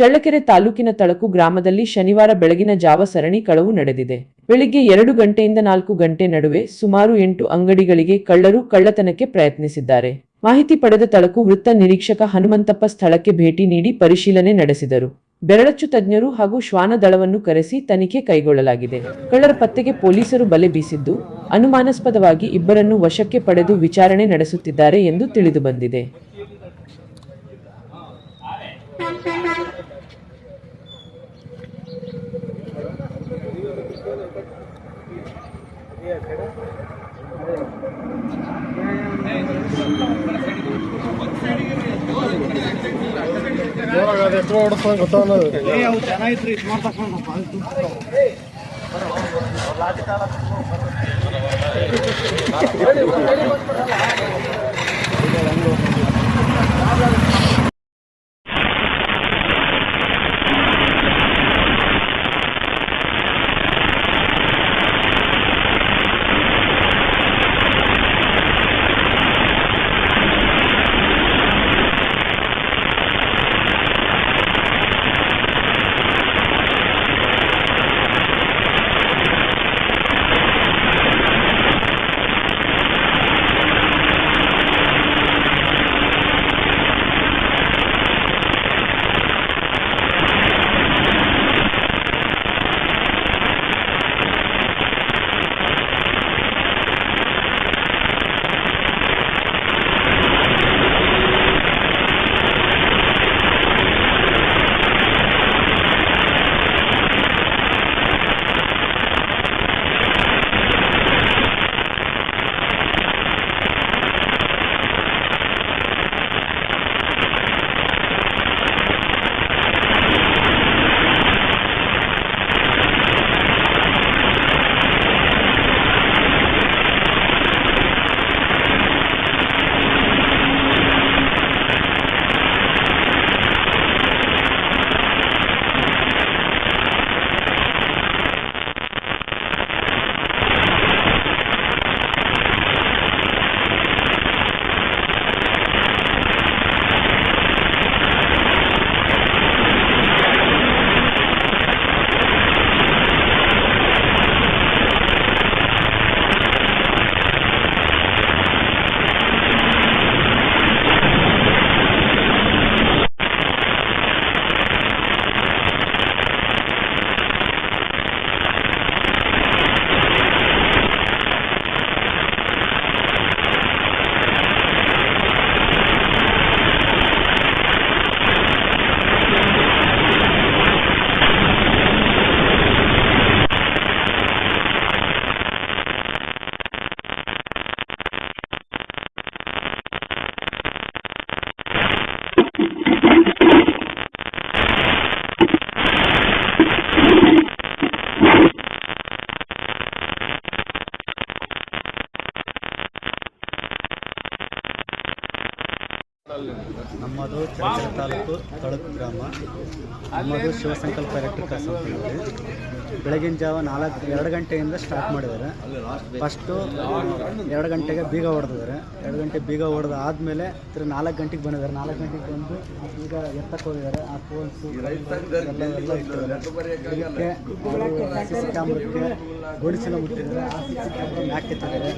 ಚಳ್ಳಕೆರೆ ತಾಲೂಕಿನ ತಳಕು ಗ್ರಾಮದಲ್ಲಿ ಶನಿವಾರ ಬೆಳಗಿನ ಜಾವ ಸರಣಿ ಕಳವು ನಡೆದಿದೆ. ಬೆಳಿಗ್ಗೆ ಎರಡು ಗಂಟೆಯಿಂದ ನಾಲ್ಕು ಗಂಟೆ ನಡುವೆ ಸುಮಾರು ಎಂಟು ಅಂಗಡಿಗಳಿಗೆ ಕಳ್ಳರು ಕಳ್ಳತನಕ್ಕೆ ಪ್ರಯತ್ನಿಸಿದ್ದಾರೆ. ಮಾಹಿತಿ ಪಡೆದ ತಳಕು ವೃತ್ತ ನಿರೀಕ್ಷಕ ಹನುಮಂತಪ್ಪ ಸ್ಥಳಕ್ಕೆ ಭೇಟಿ ನೀಡಿ ಪರಿಶೀಲನೆ ನಡೆಸಿದರು. ಬೆರಳಚ್ಚು ತಜ್ಞರು ಹಾಗೂ ಶ್ವಾನ ದಳವನ್ನು ಕರೆಸಿ ತನಿಖೆ ಕೈಗೊಳ್ಳಲಾಗಿದೆ. ಕಳ್ಳರ ಪತ್ತೆಗೆ ಪೊಲೀಸರು ಬಲೆ ಬೀಸಿದ್ದು, ಅನುಮಾನಾಸ್ಪದವಾಗಿ ಇಬ್ಬರನ್ನು ವಶಕ್ಕೆ ಪಡೆದು ವಿಚಾರಣೆ ನಡೆಸುತ್ತಿದ್ದಾರೆ ಎಂದು ತಿಳಿದುಬಂದಿದೆ ಅದು ಎಷ್ಟು ಓಡಿಸ್ತಾನೆ ಗೊತ್ತಾಗಲ್ಲ ನಮ್ಮದು ಚಳ್ಳಕೆರೆ ತಾಲೂಕು ತಳಕು ಗ್ರಾಮ. ನಮ್ಮದು ಶಿವಸಂಕಲ್ಪ ಎಲೆಕ್ಟ್ರಿಕ್ ಸಂಸ್ಥೆ ಬೆಳಗಿನ ಜಾವ ನಾಲ್ಕು, ಎರಡು ಗಂಟೆಯಿಂದ ಸ್ಟಾರ್ಟ್ ಮಾಡಿದ್ದಾರೆ. ಫಸ್ಟು ಎರಡು ಗಂಟೆಗೆ ಬೀಗ ಹೊಡೆದಿದ್ದಾರೆ. ಎರಡು ಗಂಟೆ ಬೀಗ ಹೊಡೆದು ಆದಮೇಲೆ ತಿರು ನಾಲ್ಕು ಗಂಟೆಗೆ ಬಂದಿದ್ದಾರೆ. ನಾಲ್ಕು ಗಂಟೆಗೆ ಬಂದು ಈಗ ಎತ್ತಕ್ಕೆ ಹೋಗಿದ್ದಾರೆ. ಆ ಫೋನ್ಸು ಎಲ್ಲ ಎಲ್ಲ ಇಟ್ಟಿದ್ದಾರೆ. ಇದಕ್ಕೆ ಸಿ ಸಿ ಕ್ಯಾಮ್ರಕ್ಕೆ ಗುಣಿಸಿನ ಮುಟ್ಟಿದ್ದಾರೆ. ಆ ಸಿ ಸಿ ಕ್ಯಾಮ್ರಾ ಮ್ಯಾಕ್ ಎತ್ತಿದ್ದಾರೆ.